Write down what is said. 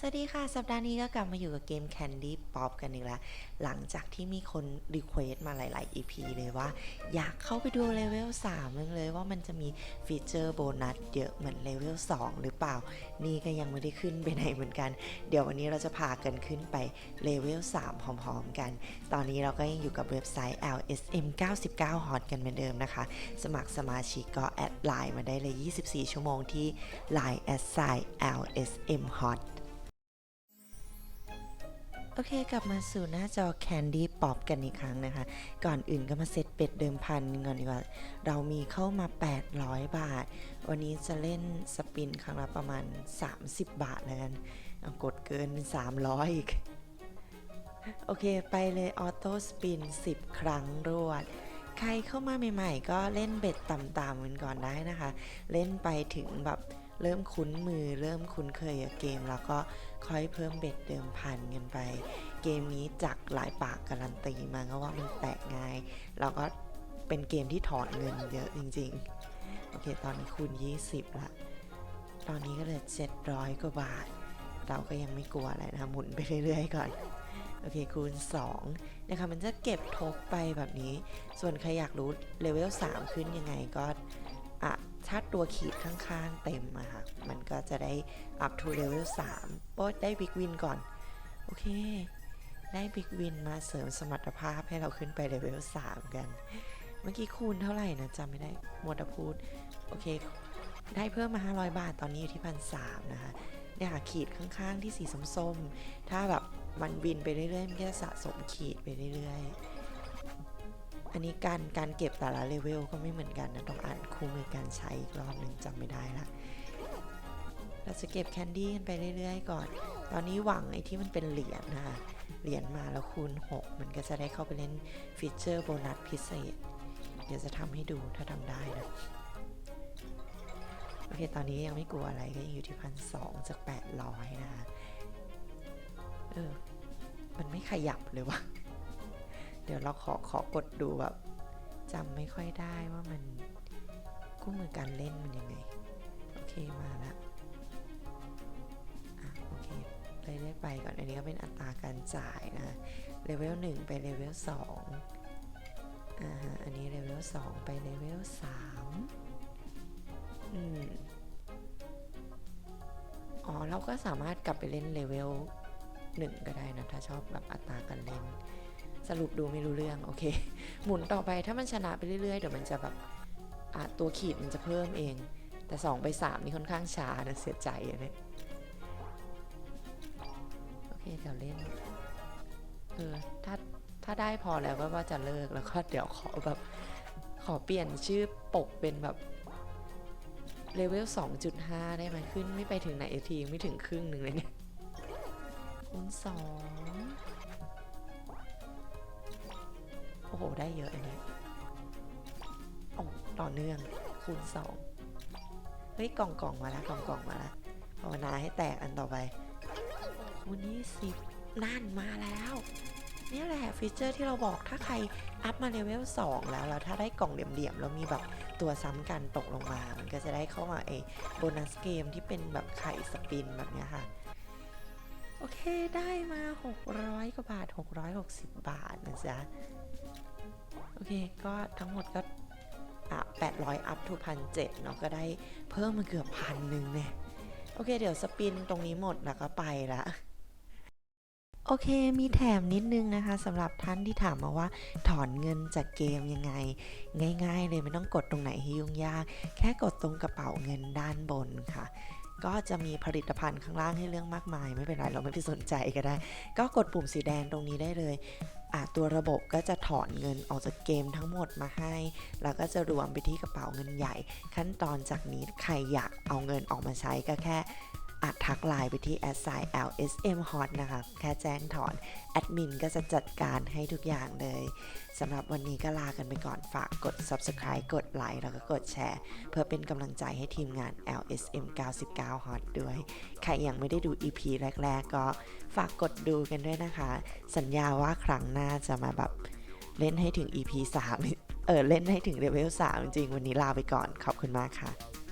สวัสดีค่ะ สัปดาห์นี้ก็กลับมาอยู่กับเกม Candy Pop กันอีกแล้ว หลังจากที่มีคนรีเควสมาหลาย ๆ EP เลยว่า อยากเข้าไปดูเลเวล3เรื่องเลยว่ามันจะมีฟีเจอร์โบนัสเยอะเหมือนเลเวล2หรือเปล่า นี่ก็ยังไม่ได้ขึ้นไปไหนเหมือนกัน เดี๋ยววันนี้เราจะพากันขึ้นไปเลเวล3พร้อม ๆ กัน ตอนนี้เราก็ยังอยู่กับเว็บไซต์ LSM 99 Hot กันเหมือนเดิมนะคะ สมัครสมาชิกก็แอดไลน์มาได้เลย 24 ชั่วโมงที่ Line a s s i LSM Hot โอเค กลับมาสู่หน้าจอ Candy Pop กันอีกครั้งนะคะ ก่อนอื่นก็มาเซตเป็ดเดิมพันก่อนดีกว่า เรามีเข้ามา 800 บาท วันนี้จะเล่นสปินครั้งละประมาณ 30 บาทแล้วกันเอากดเกินเป็น 300 อีก โอเค ไปเลยออโต้สปิน 10 ครั้งรวด ใครเข้ามาใหม่ ๆ ก็เล่นเบ็ดต่ำๆกันก่อนได้นะคะ เล่นไปถึงแบบ เริ่มคุ้นมือเริ่มคุ้นเคยกับเกม แล้วก็ค่อยเพิ่มเบ็ดเดิมพันกันไป เกมนี้จากหลายปากการันตีมาก็ว่ามันแตกง่าย แล้วก็เป็นเกมที่ถอนเงินเยอะจริงๆ โอเค ตอนนี้คูณ 20 ละ ตอนนี้ก็เหลือ 700 กว่าบาท เราก็ยังไม่กลัวอะไรนะหมุนไปเรื่อยๆก่อนโอเคคูณ2นะคะมันจะเก็บทบไปแบบนี้ ส่วนใครอยากรู้เลเวล3ขึ้นยังไงก็อะ ถ้าตัวขีดข้างๆเต็มอะค่ะ มันก็จะได้ up to level 3โอ้ยได้บิ๊กวินก่อน โอเค ได้บิ๊กวินมาเสริมสมรรถภาพให้เราขึ้นไปเลเวล3กัน เมื่อกี้คูณเท่าไหร่นะจำไม่ได้มัวแต่พูด โอเค ได้เพิ่มมา 500 บาทตอนนี้อยู่ที่พันสามนะคะเนี่ยค่ะขีดข้างๆที่สีส้มๆถ้าแบบมันบินไปเรื่อยๆมันก็จะสะสมขีดไปเรื่อยๆ อันนี้การการเก็บแต่ละเลเวลก็ไม่เหมือนกันนะ ต้องอ่านคู่มือการใช้อีกรอบหนึ่งจำไม่ได้ละ เราจะเก็บแคนดี้กันไปเรื่อยๆก่อน ตอนนี้หวังไอ้ที่มันเป็นเหรียญนะคะ เหรียญมาแล้วคูณ 6 มันก็จะได้เข้าไปเล่นฟีเจอร์โบนัสพิเศษ เดี๋ยวจะทำให้ดูถ้าทำได้นะ โอเค ตอนนี้ยังไม่กลัวอะไรก็ยังอยู่ที่พันสองจากแปดร้อยนะคะ เออ มันไม่ขยับเลยวะ เดี๋ยวเราขอขอกดดูแบบจำไม่ค่อยได้ว่ามันคู่มือการเล่นมันยังไง โอเคมาละอะโอเคเรื่อยๆไปก่อน อันนี้ก็เป็นอัตราการจ่ายนะเลเวล1ไปเลเวล2อ่าฮะอันนี้เลเวล2ไปเลเวล3อืมอ๋อ เราก็สามารถกลับไปเล่นเลเวล1ก็ได้นะ ถ้าชอบแบบอัตราการเล่น สรุปดูไม่รู้เรื่องโอเค หมุนต่อไปถ้ามันชนะไปเรื่อยๆ เดี๋ยวมันจะแบบตัวขีดมันจะเพิ่มเอง แต่ 2 ไป 3 นี่ค่อนข้างช้านะเสียใจเลยโอเคเดี๋ยวเล่นเออถ้าถ้าได้พอแล้วก็ว่าจะเลิกแล้วก็เดี๋ยวขอแบบ ขอเปลี่ยนชื่อปกเป็นแบบเลเวล 2.5 ได้ไหมขึ้นไม่ไปถึงไหนทีไม่ถึงครึ่งหนึ่งเลยเนี่ยคูณสอง โอ้โห ได้เยอะอันนี้โอ้ต่อเนื่อง คูณสองเฮ้ย กล่องกล่องมาแล้วกล่องกล่องมาแล้วภาวนาให้แตกอันต่อไป คูณยี่สิบนั่นมาแล้ว นี่แหละฟีเจอร์ที่เราบอกถ้าใครอัพมาเลเวล2แล้ว แล้วถ้าได้กล่องเหลี่ยมๆ แล้วมีแบบตัวซ้ำกันตกลงมา มันก็จะได้เข้ามาไอ้โบนัสเกมที่เป็นแบบไข่สปินแบบนี้ค่ะโอเค ได้มา 600 กว่าบาท 660 บาทนะจ๊ะ เค ก็ทั้งหมดก็อะ800อัพทูพันเเนาะก็ได้เพิ่มมาเกือบพันหนึ่งเนี่ย โอเค เดี๋ยวสปินตรงนี้หมดแล้วก็ไปละโอเค มีแถมนิดนึงนะคะสำหรับท่านที่ถามมาว่าถอนเงินจากเกมยังไง ง่าย ๆ เลยไม่ต้องกดตรงไหนให้ยุ่งยาก แค่กดตรงกระเป๋าเงินด้านบนค่ะ ก็จะมีผลิตภัณฑ์ข้างล่างให้เรื่องมากมาย ไม่เป็นไรเราไม่ไปสนใจก็ได้ ก็กดปุ่มสีแดงตรงนี้ได้เลย ตัวระบบก็จะถอนเงินออกจากเกมทั้งหมดมาให้ แล้วก็จะรวมไปที่กระเป๋าเงินใหญ่ ขั้นตอนจากนี้ใครอยากเอาเงินออกมาใช้ก็แค่ อัดทักไลน์ไปที่ s i lsm hot นะคะ แค่แจ้งถอน แอดมินก็จะจัดการให้ทุกอย่างเลยสำหรับวันนี้ก็ลากันไปก่อนฝากกด subscribe กดไลค์แล้วก็กดแชร์ เพื่อเป็นกำลังใจให้ทีมงาน LSM 99 Hot ด้วย ใครยังไม่ได้ดู EP แรก ๆ ก็ฝากกดดูกันด้วยนะคะ สัญญาว่าครั้งหน้าจะมาแบบเล่นให้ถึง EP 3 เออ เล่นให้ถึงเลเวล3จริงๆวันนี้ลาไปก่อน ขอบคุณมากค่ะ